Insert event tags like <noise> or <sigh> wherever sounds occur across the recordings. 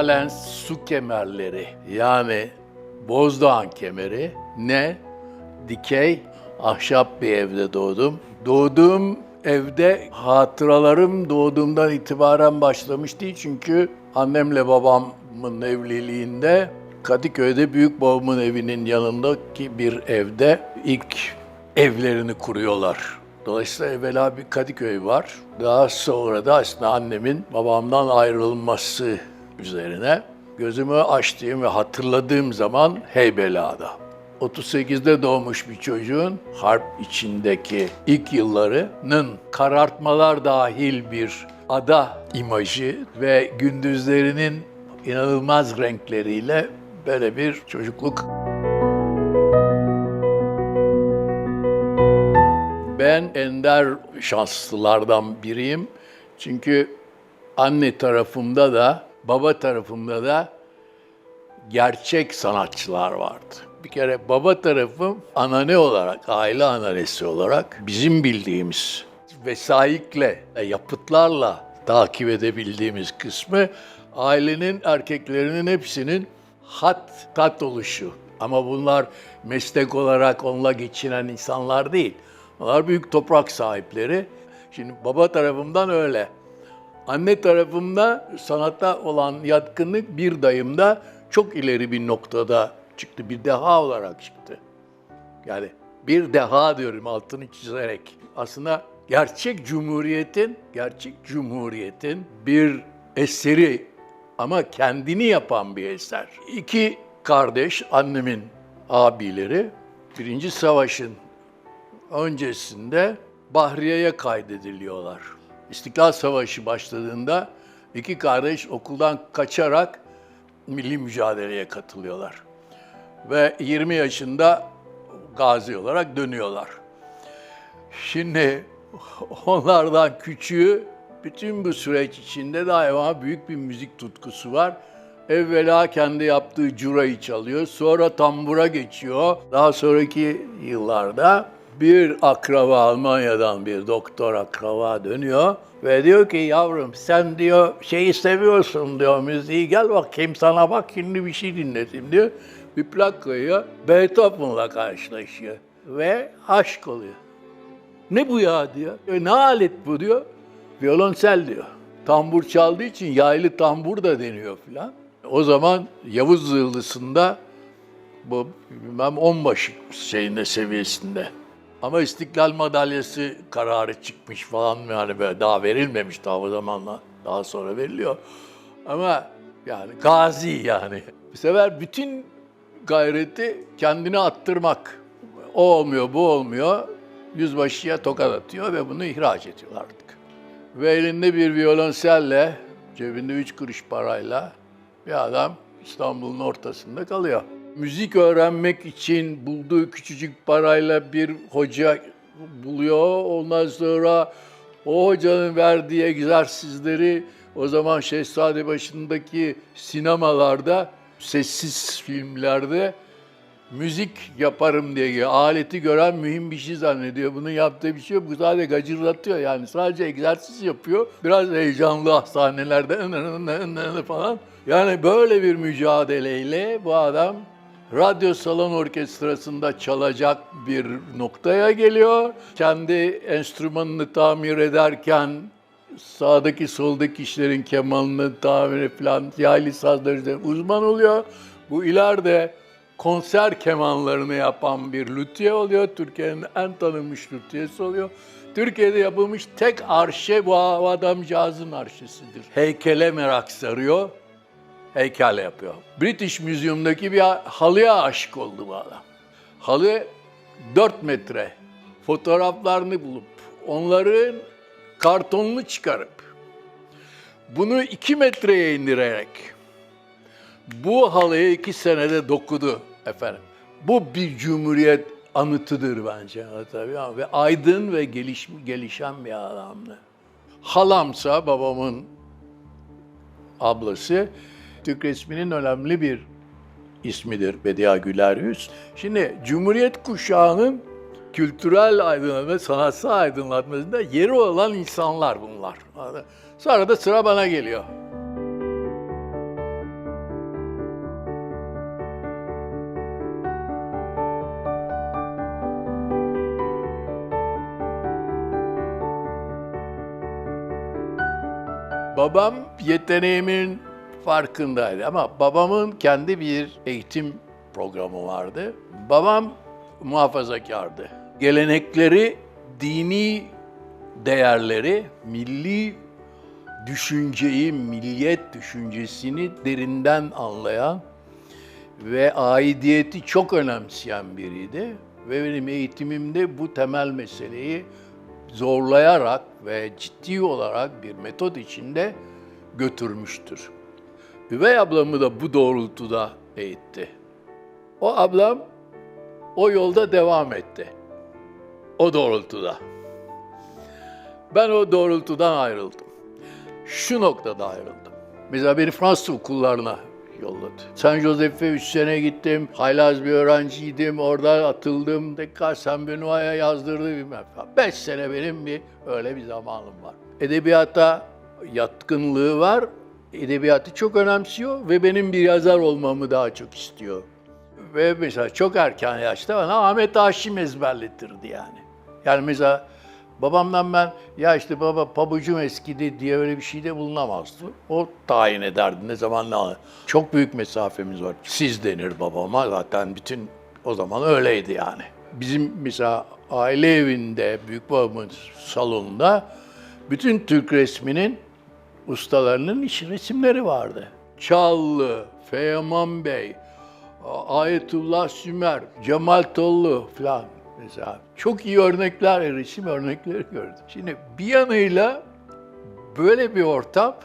Valens su kemerleri yani Bozdoğan kemeri ne dikey ahşap bir evde doğdum. Doğduğum evde hatıralarım doğduğumdan itibaren başlamış değil çünkü annemle babamın evliliğinde Kadıköy'de büyük babamın evinin yanındaki bir evde ilk evlerini kuruyorlar. Dolayısıyla evvela bir Kadıköy var. Daha sonra da aslında annemin babamdan ayrılması üzerine gözümü açtığım ve hatırladığım zaman Heybeliada. 38'de doğmuş bir çocuğun harp içindeki ilk yıllarının karartmalar dahil bir ada imajı ve gündüzlerinin inanılmaz renkleriyle böyle bir çocukluk Ben ender şanslılardan biriyim. Çünkü anne tarafımda da baba tarafımda da gerçek sanatçılar vardı. Bir kere baba tarafım anane olarak, aile ananesi olarak bizim bildiğimiz vesayikle, yapıtlarla takip edebildiğimiz kısmı ailenin erkeklerinin hepsinin hat, tat oluşu. Ama bunlar meslek olarak onunla geçinen insanlar değil. Onlar büyük toprak sahipleri. Şimdi baba tarafımdan öyle. Anne tarafımda sanatta olan yatkınlık bir dayımda çok ileri bir noktada çıktı. Bir deha olarak çıktı. Yani bir deha diyorum altını çizerek. Aslında gerçek cumhuriyetin, gerçek cumhuriyetin bir eseri ama kendini yapan bir eser. İki kardeş, annemin abileri, Birinci Savaş'ın öncesinde Bahriye'ye kaydediliyorlar. İstiklal Savaşı başladığında iki kardeş okuldan kaçarak milli mücadeleye katılıyorlar. Ve 20 yaşında gazi olarak dönüyorlar. Şimdi onlardan küçüğü bütün bu süreç içinde daima büyük bir müzik tutkusu var. Evvela kendi yaptığı curayı çalıyor, sonra tambura geçiyor. Daha sonraki yıllarda bir akraba Almanya'dan bir doktor akraba dönüyor ve diyor ki yavrum sen diyor şeyi seviyorsun diyor müziği gel bakayım sana bak şimdi bir şey dinleteyim diyor. Bir plak koyuyor Beethoven'la karşılaşıyor ve aşk oluyor. Ne bu ya diyor. E, ne alet bu diyor. Violonsel diyor. Tambur çaldığı için yaylı tambur da deniyor filan. O zaman Yavuz Zırhlısı'nda bu bilmem onbaşı şeyinde seviyesinde. Ama İstiklal Madalyası kararı çıkmış falan yani böyle daha verilmemiş daha o zamanla daha sonra veriliyor. Ama yani gazi yani. Bu sefer bütün gayreti kendine attırmak. O olmuyor, bu olmuyor. Yüzbaşıya tokat atıyor ve bunu ihraç ediyorlar artık. Ve elinde bir violonselle, cebinde üç kuruş parayla bir adam İstanbul'un ortasında kalıyor. Müzik öğrenmek için bulduğu küçücük parayla bir hoca buluyor. Ondan sonra o hocanın verdiği egzersizleri o zaman Şehzade başındaki sinemalarda, sessiz filmlerde müzik yaparım diye. Aleti gören mühim bir şey zannediyor. Bunun yaptığı bir şey yok. Bu sadece gacırlatıyor yani. Sadece egzersiz yapıyor. Biraz heyecanlı sahnelerde falan. Yani böyle bir mücadeleyle bu adam radyo salon orkestrasında çalacak bir noktaya geliyor. Kendi enstrümanını tamir ederken sağdaki soldaki kişilerin kemanını tamir falan yaylı sazlar üzerine uzman oluyor. Bu ileride konser kemanlarını yapan bir lüthiye oluyor. Türkiye'nin en tanınmış lüthiyesi oluyor. Türkiye'de yapılmış tek arşe bu adamcağızın arşesidir. Heykele merak sarıyor, heykel yapıyor. British Museum'daki bir halıya aşık oldu bu adam. Halı 4 metre. Fotoğraflarını bulup onların kartonunu çıkarıp bunu 2 metreye indirerek bu halıyı iki senede dokudu efendim. Bu bir cumhuriyet anıtıdır bence tabii ama ve aydın ve geliş, gelişen bir adamdı. Halamsa babamın ablası Türk resminin önemli bir ismidir Bedia Gülerhüz. Şimdi Cumhuriyet kuşağının kültürel aydınlatma, sanatsal aydınlatmasında yeri olan insanlar bunlar. Sonra da sıra bana geliyor. Babam yeteneğimin farkındaydı ama babamın kendi bir eğitim programı vardı. Babam muhafazakardı. Gelenekleri, dini değerleri, milli düşünceyi, milliyet düşüncesini derinden anlayan ve aidiyeti çok önemseyen biriydi. Ve benim eğitimimde bu temel meseleyi zorlayarak ve ciddi olarak bir metot içinde götürmüştür. Üvey ablamı da bu doğrultuda eğitti. O ablam o yolda devam etti. O doğrultuda. Ben o doğrultudan ayrıldım. Şu noktada ayrıldım. Mesela beni Fransız okullarına yolladı. San Josef'e 3 sene gittim. Haylaz bir öğrenciydim. Orada atıldım. Tekrar San Benoît'a yazdırdı bilmem. 5 sene benim bir öyle bir zamanım var. Edebiyata yatkınlığı var. Edebiyatı çok önemsiyor ve benim bir yazar olmamı daha çok istiyor. Ve mesela çok erken yaşta bana Ahmet Haşim ezberletirdi yani. Yani mesela babamdan ben ya işte baba pabucum eskidi diye öyle bir şeyde bulunamazdı. O tayin ederdi ne zaman ne Çok büyük mesafemiz var. Siz denir babama zaten bütün o zaman öyleydi yani. Bizim mesela aile evinde büyük babamın salonunda bütün Türk resminin ustalarının iş resimleri vardı. Çallı, Feyaman Bey, Ayetullah Sümer, Cemal Tollu falan mesela. Çok iyi örnekler, resim örnekleri gördüm. Şimdi bir yanıyla böyle bir ortam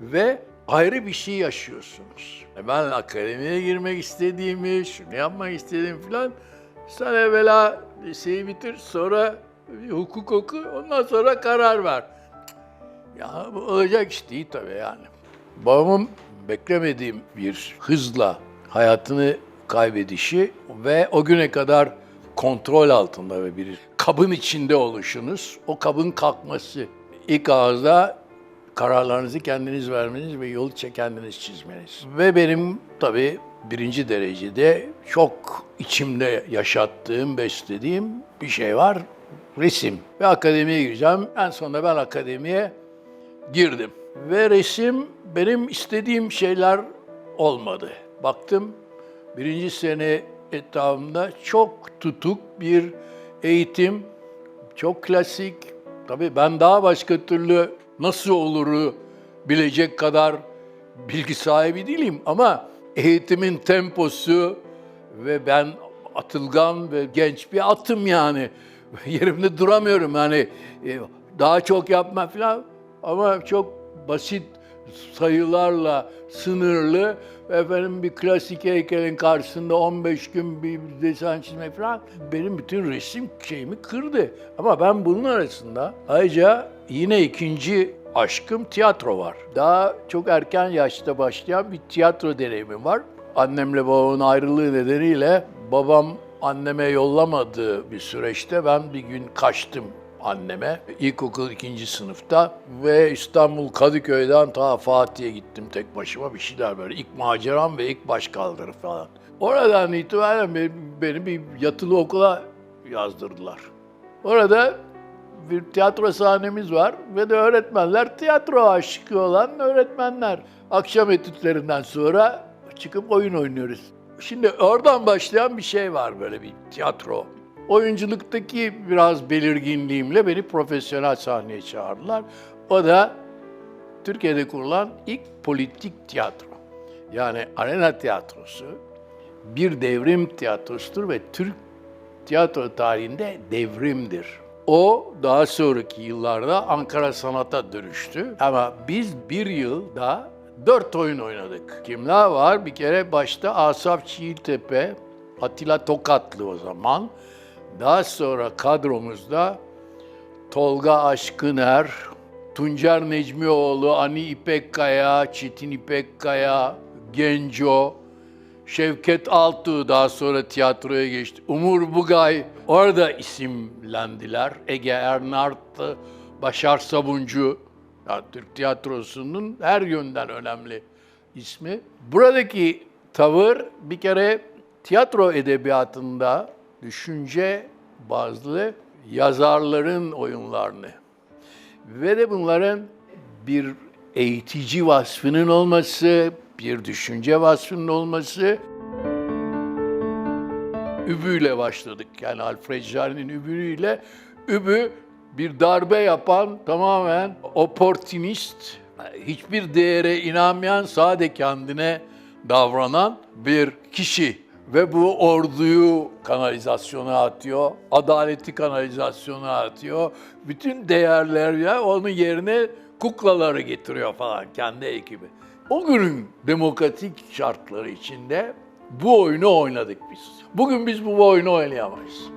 ve ayrı bir şey yaşıyorsunuz. Ben akademiye girmek istediğimi, şunu yapmak istediğimi falan sen evvela liseyi bitir, sonra hukuk oku, ondan sonra karar ver. Ya bu olacak iş değil tabii yani. Babamın beklemediğim bir hızla hayatını kaybedişi ve o güne kadar kontrol altında ve bir kabın içinde oluşunuz, o kabın kalkması. İlk ağızda kararlarınızı kendiniz vermeniz ve yolu kendiniz çizmeniz. Ve benim tabii birinci derecede çok içimde yaşattığım, beslediğim bir şey var. Resim. Ve akademiye gireceğim. En sonunda ben akademiye girdim. Ve resim benim istediğim şeyler olmadı. Baktım birinci sene etrafımda çok tutuk bir eğitim, çok klasik. Tabii ben daha başka türlü nasıl oluru bilecek kadar bilgi sahibi değilim ama eğitimin temposu ve ben atılgan ve genç bir atım yani. <laughs> Yerimde duramıyorum yani e, daha çok yapma falan ama çok basit sayılarla sınırlı efendim bir klasik heykelin karşısında 15 gün bir desen çizme falan benim bütün resim şeyimi kırdı. Ama ben bunun arasında ayrıca yine ikinci aşkım tiyatro var. Daha çok erken yaşta başlayan bir tiyatro deneyimim var. Annemle babamın ayrılığı nedeniyle babam anneme yollamadığı bir süreçte ben bir gün kaçtım anneme. İlkokul ikinci sınıfta ve İstanbul Kadıköy'den ta Fatih'e gittim tek başıma bir şeyler böyle. İlk maceram ve ilk başkaldırı falan. Oradan itibaren beni, beni bir yatılı okula yazdırdılar. Orada bir tiyatro sahnemiz var ve de öğretmenler tiyatro aşıkı olan öğretmenler. Akşam etütlerinden sonra çıkıp oyun oynuyoruz. Şimdi oradan başlayan bir şey var böyle bir tiyatro Oyunculuktaki biraz belirginliğimle beni profesyonel sahneye çağırdılar. O da Türkiye'de kurulan ilk politik tiyatro. Yani arena tiyatrosu bir devrim tiyatrosudur ve Türk tiyatro tarihinde devrimdir. O daha sonraki yıllarda Ankara Sanat'a dönüştü. Ama biz bir yılda dört oyun oynadık. Kimler var? Bir kere başta Asaf Çiğtepe, Atilla Tokatlı o zaman. Daha sonra kadromuzda Tolga Aşkıner, Tuncer Necmioğlu, Ani İpekkaya, Çetin İpekkaya, Genco, Şevket Altuğ daha sonra tiyatroya geçti. Umur Bugay orada isimlendiler. Ege Ernart, Başar Sabuncu, yani Türk tiyatrosunun her yönden önemli ismi. Buradaki tavır bir kere tiyatro edebiyatında düşünce bazlı yazarların oyunlarını ve de bunların bir eğitici vasfının olması, bir düşünce vasfının olması. Übüyle başladık. Yani Alfred Jarry'nin übüyle. Übü bir darbe yapan, tamamen oportunist, hiçbir değere inanmayan, sade kendine davranan bir kişi. Ve bu orduyu kanalizasyona atıyor, adaleti kanalizasyona atıyor. Bütün değerler ya onun yerine kuklaları getiriyor falan kendi ekibi. O günün demokratik şartları içinde bu oyunu oynadık biz. Bugün biz bu oyunu oynayamayız.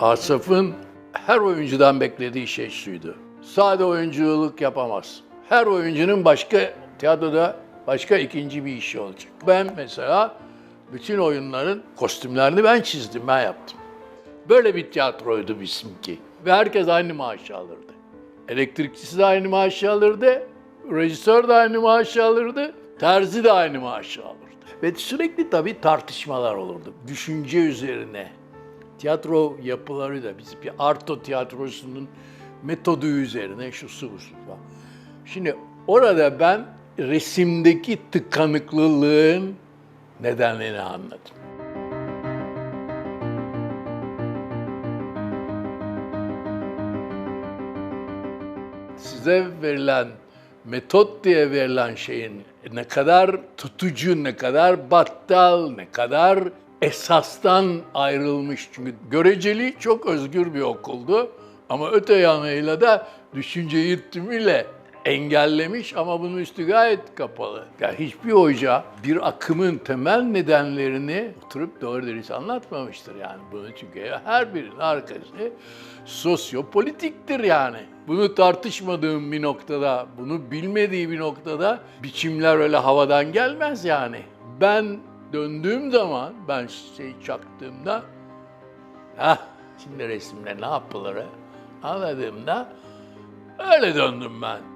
Asaf'ın her oyuncudan beklediği şey şuydu. Sade oyunculuk yapamaz. Her oyuncunun başka tiyatroda başka ikinci bir işi olacak. Ben mesela bütün oyunların kostümlerini ben çizdim, ben yaptım. Böyle bir tiyatroydu bizimki. Ve herkes aynı maaşı alırdı. Elektrikçisi de aynı maaşı alırdı, rejisör de aynı maaşı alırdı, terzi de aynı maaşı alırdı. Ve sürekli tabii tartışmalar olurdu. Düşünce üzerine, tiyatro yapıları da bizim bir Arto tiyatrosunun metodu üzerine şu su bu falan. Şimdi orada ben resimdeki tıkanıklılığın nedenlerini anladım. Size verilen metot diye verilen şeyin ne kadar tutucu, ne kadar battal, ne kadar esastan ayrılmış. Çünkü göreceli çok özgür bir okuldu. Ama öte yanıyla da düşünceyi tümüyle engellemiş ama bunun üstü gayet kapalı. Yani hiçbir hoca bir akımın temel nedenlerini oturup doğru dürüst anlatmamıştır yani bunu çünkü her birinin arkası sosyopolitiktir yani. Bunu tartışmadığım bir noktada, bunu bilmediği bir noktada biçimler öyle havadan gelmez yani. Ben döndüğüm zaman, ben şey çaktığımda, ah şimdi resimle ne yapılır anladığımda öyle döndüm ben.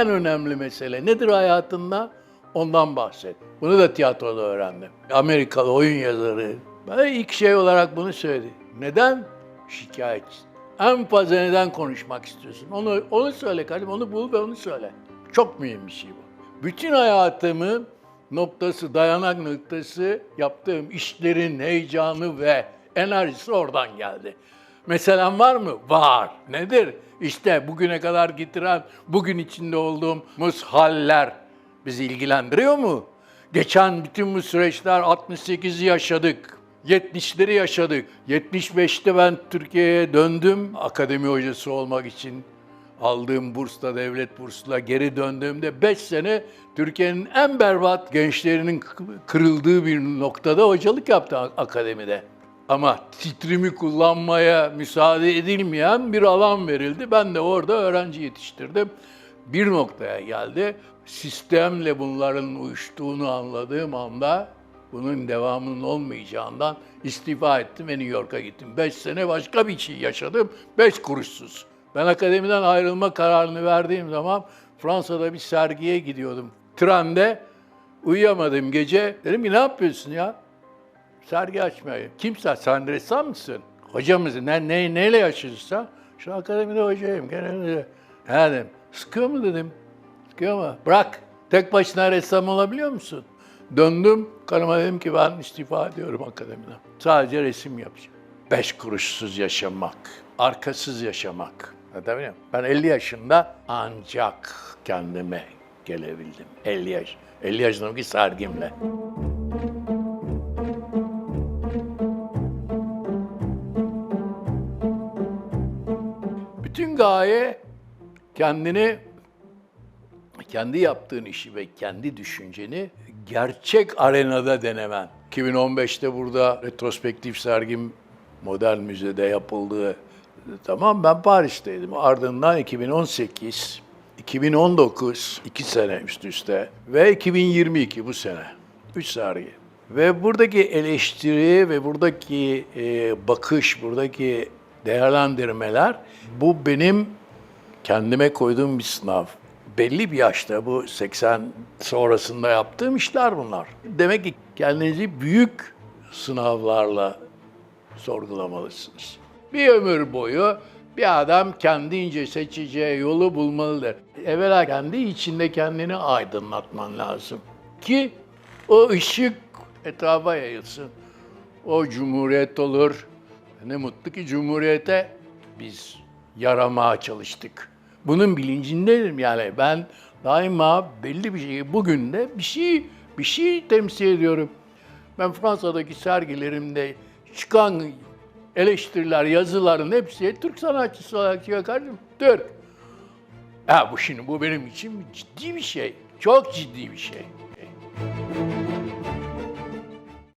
En önemli mesele nedir hayatında? Ondan bahset. Bunu da tiyatroda öğrendim. Amerikalı oyun yazarı bana ilk şey olarak bunu söyledi. Neden? Şikayetçi. En fazla neden konuşmak istiyorsun? Onu onu söyle kardeşim, onu bul ve onu söyle. Çok mühim bir şey bu. Bütün hayatımın noktası, dayanak noktası yaptığım işlerin heyecanı ve enerjisi oradan geldi. Meselen var mı? Var. Nedir? İşte bugüne kadar getiren, bugün içinde olduğumuz haller bizi ilgilendiriyor mu? Geçen bütün bu süreçler 68'i yaşadık. 70'leri yaşadık. 75'te ben Türkiye'ye döndüm akademi hocası olmak için. Aldığım bursla, devlet bursla geri döndüğümde 5 sene Türkiye'nin en berbat gençlerinin kırıldığı bir noktada hocalık yaptı akademide. Ama titrimi kullanmaya müsaade edilmeyen bir alan verildi. Ben de orada öğrenci yetiştirdim. Bir noktaya geldi. Sistemle bunların uyuştuğunu anladığım anda bunun devamının olmayacağından istifa ettim ve New York'a gittim. Beş sene başka bir şey yaşadım. Beş kuruşsuz. Ben akademiden ayrılma kararını verdiğim zaman Fransa'da bir sergiye gidiyordum. Trende uyuyamadım gece. Dedim ki ne yapıyorsun ya? Sergi açmaya. Kimse sen ressam mısın? Hoca mısın? Ne, ne, neyle yaşıyorsun Şu akademide hocayım. Genelde. Yani sıkıyor mu dedim. Sıkıyor mu? Bırak. Tek başına ressam olabiliyor musun? Döndüm. Karıma dedim ki ben istifa ediyorum akademiden. Sadece resim yapacağım. Beş kuruşsuz yaşamak. Arkasız yaşamak. Anlatabiliyor muyum? Ben 50 yaşında ancak kendime gelebildim. 50 yaş. 50 yaşındaki sergimle. Gaye kendini, kendi yaptığın işi ve kendi düşünceni gerçek arenada denemen. 2015'te burada retrospektif sergim Modern Müze'de yapıldı. Tamam ben Paris'teydim. Ardından 2018 2019 iki sene üst üste ve 2022 bu sene. Üç sergi. Ve buradaki eleştiri ve buradaki e, bakış, buradaki değerlendirmeler bu benim kendime koyduğum bir sınav. Belli bir yaşta bu 80 sonrasında yaptığım işler bunlar. Demek ki kendinizi büyük sınavlarla sorgulamalısınız. Bir ömür boyu bir adam kendince seçeceği yolu bulmalıdır. Evvela kendi içinde kendini aydınlatman lazım. Ki o ışık etrafa yayılsın. O cumhuriyet olur. Ne mutlu ki cumhuriyete biz yaramaya çalıştık. Bunun bilincindeyim yani ben daima belli bir şeyi bugün de bir şey bir şey temsil ediyorum. Ben Fransa'daki sergilerimde çıkan eleştiriler, yazıların hepsi Türk sanatçısı olarak çıkıyor kardeşim. Türk. Ha bu şimdi bu benim için ciddi bir şey. Çok ciddi bir şey.